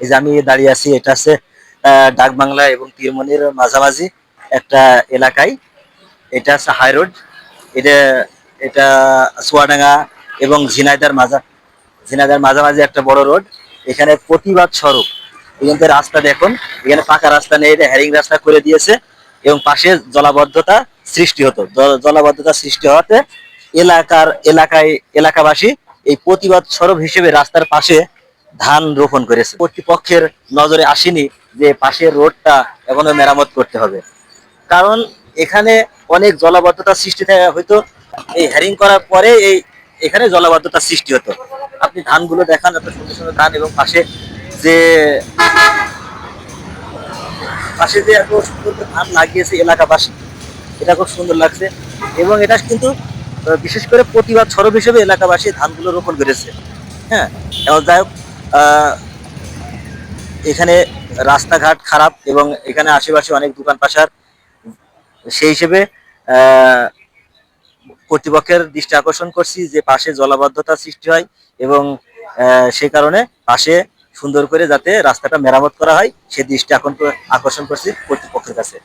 এই যে আমি দাঁড়িয়ে আছি, এটা হচ্ছে ডাক বাংলা এবং তীরমনির মাঝামাঝি একটা এলাকায়। এটা হচ্ছে হাই রোড। এটা এটা চুয়াডাঙ্গা এবং ঝিনাইদার মাঝা ঝিনাইদার মাঝামাঝি একটা বড় রোড। এখানে প্রতিবাদ স্বরূপ। এখান থেকে রাস্তা দেখুন, এখানে পাকা রাস্তা নেই, এটা হ্যারিং রাস্তা করে দিয়েছে এবং পাশে জলাবদ্ধতা সৃষ্টি হতো। জল- জলাবদ্ধতা সৃষ্টি হওয়াতে এলাকার, এলাকায়, এলাকাবাসী এই প্রতিবাদ স্বরূপ হিসেবে রাস্তার পাশে ধান রোপণ করেছে। কর্তৃপক্ষের নজরে আসেনি যে পাশের রোডটা এখনও মেরামত করতে হবে। কারণ এখানে অনেক জলাবদ্ধতা সৃষ্টি হয়তো এই হ্যারিং করার পরে এই এখানে জলাবদ্ধতা সৃষ্টি হতো। আপনি ধানগুলো দেখান, এত সুন্দর সুন্দর ধান এবং পাশে যে পাশে যে এত সুন্দর ধান লাগিয়েছে এলাকাবাসী, এটা খুব সুন্দর লাগছে। এবং এটা কিন্তু বিশেষ করে প্রতিবাদ স্বরূপ হিসেবে এলাকাবাসী ধানগুলো রোপণ করেছে। হ্যাঁ যাই হোক এখানে রাস্তাঘাট খারাপ এবং এখানে আশেপাশে অনেক দোকান পাশার। সেই হিসেবে কর্তৃপক্ষের দৃষ্টি আকর্ষণ করছি যে পাশে জলাবদ্ধতা সৃষ্টি হয় এবং সেই কারণে পাশে সুন্দর করে যাতে রাস্তাটা মেরামত করা হয়, সে দৃষ্টি আকর্ষণ করছি কর্তৃপক্ষের কাছে।